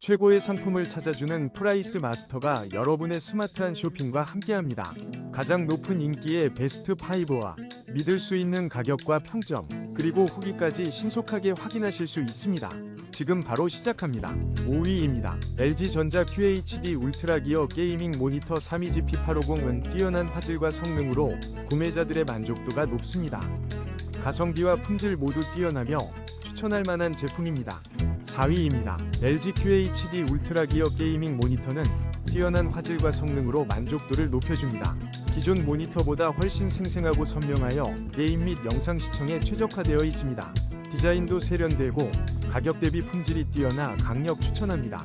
최고의 상품을 찾아주는 프라이스 마스터가 여러분의 스마트한 쇼핑과 함께합니다. 가장 높은 인기의 베스트 5와 믿을 수 있는 가격과 평점, 그리고 후기까지 신속하게 확인하실 수 있습니다. 지금 바로 시작합니다. 5위입니다. LG전자 QHD 울트라 기어 게이밍 모니터 32GP850은 뛰어난 화질과 성능으로 구매자들의 만족도가 높습니다. 가성비와 품질 모두 뛰어나며 추천할 만한 제품입니다. 4위입니다. LG QHD 울트라 기어 게이밍 모니터는 뛰어난 화질과 성능으로 만족도를 높여줍니다. 기존 모니터보다 훨씬 생생하고 선명하여 게임 및 영상 시청에 최적화되어 있습니다. 디자인도 세련되고 가격 대비 품질이 뛰어나 강력 추천합니다.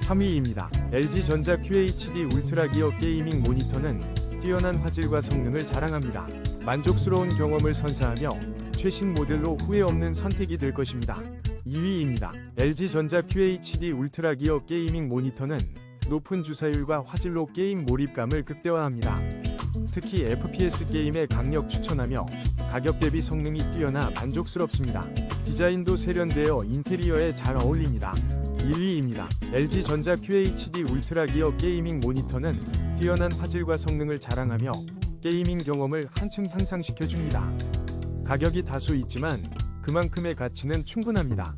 3위입니다. LG전자 QHD 울트라 기어 게이밍 모니터는 뛰어난 화질과 성능을 자랑합니다. 만족스러운 경험을 선사하며 최신 모델로 후회 없는 선택이 될 것입니다. 2위입니다. LG전자 QHD 울트라 기어 게이밍 모니터는 높은 주사율과 화질로 게임 몰입감을 극대화합니다. 특히 FPS 게임에 강력 추천하며 가격 대비 성능이 뛰어나 만족스럽습니다. 디자인도 세련되어 인테리어에 잘 어울립니다. 1위입니다. LG전자 QHD 울트라 기어 게이밍 모니터는 뛰어난 화질과 성능을 자랑하며 게이밍 경험을 한층 향상시켜 줍니다. 가격이 다소 있지만 그만큼의 가치는 충분합니다.